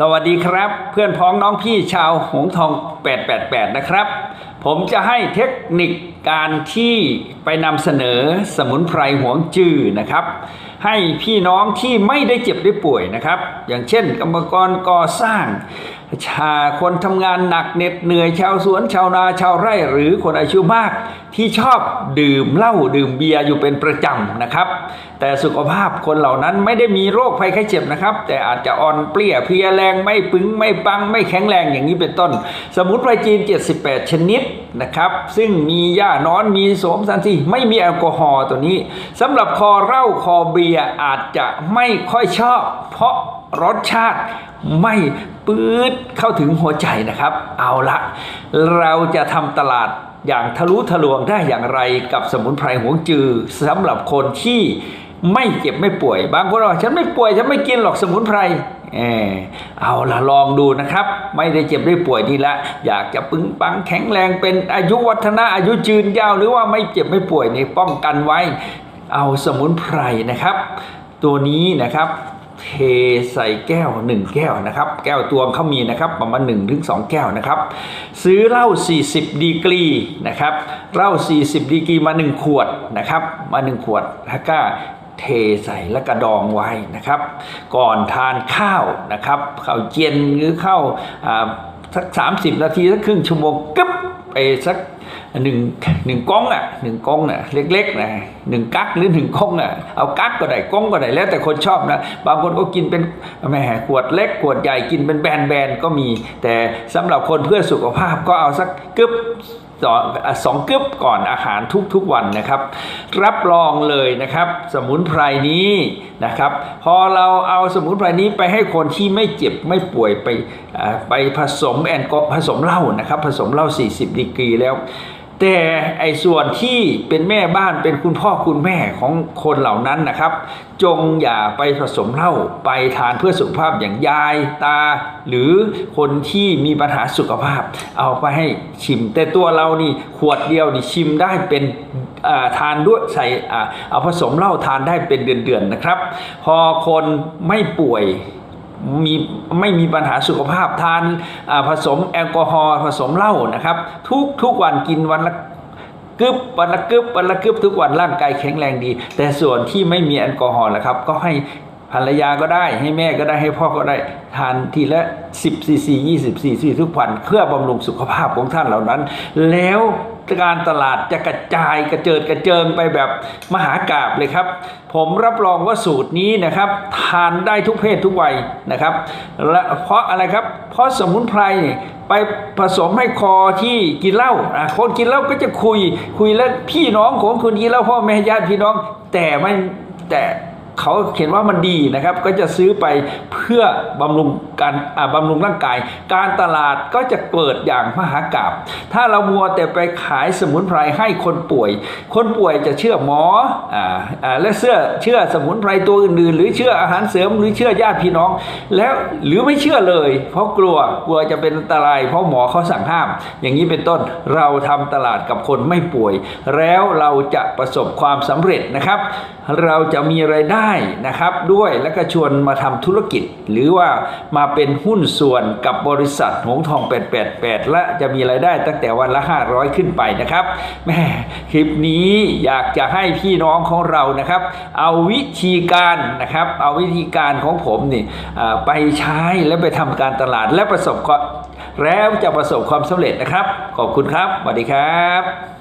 สวัสดีครับ เพื่อนพ้องน้องพี่ชาวหงทอง 888 นะครับ ผมจะให้เทคนิคการที่ไปนำเสนอสมุนไพรหวงจือนะครับ ให้พี่น้องที่ไม่ได้เจ็บได้ป่วยนะครับ อย่างเช่นกรรมกรก่อสร้างชาคนทำงานหนักเหน็ดเหนื่อยชาวสวนชาวนาชาวไร่หรือคนอายุมาก ที่ชอบดื่มเหล้าดื่มเบียร์อยู่เป็นประจำนะครับ แต่สุขภาพคนเหล่านั้นไม่ได้มีโรคภัยไข้เจ็บนะครับ แต่อาจจะอ่อนเปลี้ยเพลียแรงไม่ปึงไม่ปังไม่แข็งแรงอย่างนี้เป็นต้น สมุนไพรจีน 78 ชนิดนะครับ ซึ่งมีหญ้านอนมีโสมสันทีไม่มีแอลกอฮอล์ตัวนี้สำหรับคอเหล้าคอเบียร์อาจจะไม่ค่อยชอบ เพราะ รสชาติไม่ปื๊ดเข้าถึงหัวใจนะครับ เอาละเราจะทำตลาดอย่างทะลุทะลวงได้อย่างไรกับสมุนไพรหวงจือสำหรับคนที่ไม่เจ็บไม่ป่วย บางคนบอกฉันไม่ป่วยฉันไม่กินหรอกสมุนไพรเออเอาละลองดูนะครับ ไม่ได้เจ็บได้ป่วยนี่ละ อยากจะปึงปังแข็งแรงเป็นอายุวัฒนะอายุยืนยาวหรือว่าไม่เจ็บไม่ป่วยนี่ป้องกันไว้ เอาสมุนไพรนะครับ ตัวนี้นะครับ เทใส่แก้ว 1 แก้วนะครับ แก้วตวงเขามีนะครับประมาณ1ถึง2แก้วนะครับ ซื้อเหล้า 40 ดีกรีนะครับเหล้า 40 ดีกรีมา 1 ขวดนะครับ มา 1 ขวดแล้วก็เทใส่แล้วก็ดองไว้นะครับ ก่อนทานข้าวนะครับข้าวเย็นหรือข้าวสัก 30 นาทีสักครึ่งชั่วโมงกึ๊บไปสัก หนึ่งหนึ่งก้องอะหนึ่งก้องอะเล็กๆนะหนึ่งกั๊กหรือหนึ่งก้องอะเอากั๊กก็ได้ก้องก็ได้แล้วแต่คนชอบนะบางคนก็กินเป็นแหมขวดเล็กขวดใหญ่กินเป็นแบนๆก็มี แต่สำหรับคนเพื่อสุขภาพก็เอาสักกึ๊บสองสองกึ๊บก่อนอาหารทุกๆวันนะครับ รับรองเลยนะครับ สมุนไพรนี้นะครับ พอเราเอาสมุนไพรนี้ไปให้คนที่ไม่เจ็บไม่ป่วยไปไปผสมแอลกอผสมเหล้านะครับ ผสมเหล้า40ดีกรีแล้ว แต่ไอ้ส่วนที่เป็นแม่บ้านเป็นคุณพ่อคุณแม่ของคนเหล่านั้นนะครับ จงอย่าไปผสมเหล้าไปทานเพื่อสุขภาพอย่างยายตา หรือคนที่มีปัญหาสุขภาพ เอาไปให้ชิม แต่ตัวเรานี่ขวดเดียวนี่ชิมได้เป็นทานด้วยใส่เอาผสมเหล้าทานได้เป็นเดือนๆนะครับ พอคนไม่ป่วย มีไม่มีปัญหาสุขภาพทานผสมแอลกอฮอล์ผสมเหล้านะครับ ทุกทุกวันกินวันละกึบวันละกึบวันละกึบทุกวันร่างกายแข็งแรงดี แต่ส่วนที่ไม่มีแอลกอฮอล์นะครับ ก็ให้ ภรรยาก็ได้ให้แม่ก็ได้ให้พ่อก็ได้ ทานทีละ 10ซีซี20ซีซีทุกวันเพื่อบำรุงสุขภาพของท่านเหล่านั้น แล้วการตลาดจะกระจายกระเจิดกระเจิงไปแบบมหากาบเลยครับ ผมรับรองว่าสูตรนี้นะครับ ทานได้ทุกเพศทุกวัยนะครับและเพราะอะไรครับ เพราะสมุนไพรไปผสมให้คอที่กินเหล้าคนกินเหล้าก็จะคุยคุยแล้วพี่น้องของคนกินเหล้าพ่อแม่ญาติพี่น้องแต่ไม่แต่ เขาเขียนว่ามันดีนะครับ ก็จะซื้อไปเพื่อบำรุงการอ่าบำรุงร่างกาย การตลาดก็จะเกิดอย่างมหากราบถ้าเรามัวแต่ไปขายสมุนไพรให้คนป่วย คนป่วยจะเชื่อหมออ่าอ่าและเชื่อเชื่อสมุนไพรตัวอื่นๆหรือเชื่ออาหารเสริมหรือเชื่อญาติพี่น้อง แล้วหรือไม่เชื่อเลย เพราะกลัวกลัวจะเป็นอันตราย เพราะหมอเขาสั่งห้าม อย่างนี้เป็นต้นเราทำตลาดกับคนไม่ป่วย แล้วเราจะประสบความสำเร็จนะครับ เราจะมีไรายได้ได้นะครับด้วยแล้วก็ชวนมาทำธุรกิจ หรือว่ามาเป็นหุ้นส่วนกับบริษัทหงทอง 888 และจะมีไรายได้ตั้งแต่วันละ 500 ขึ้นไปนะครับแม่คลิปนี้อยากจะให้พี่น้องของเรานะครับ เอาวิธีการนะครับเอาวิธีการของผมนี่ไปใช้และไปทำการตลาดและประสบแล้วจะประสบความสำเร็จนะครับ ขอบคุณครับสวัสดีครับ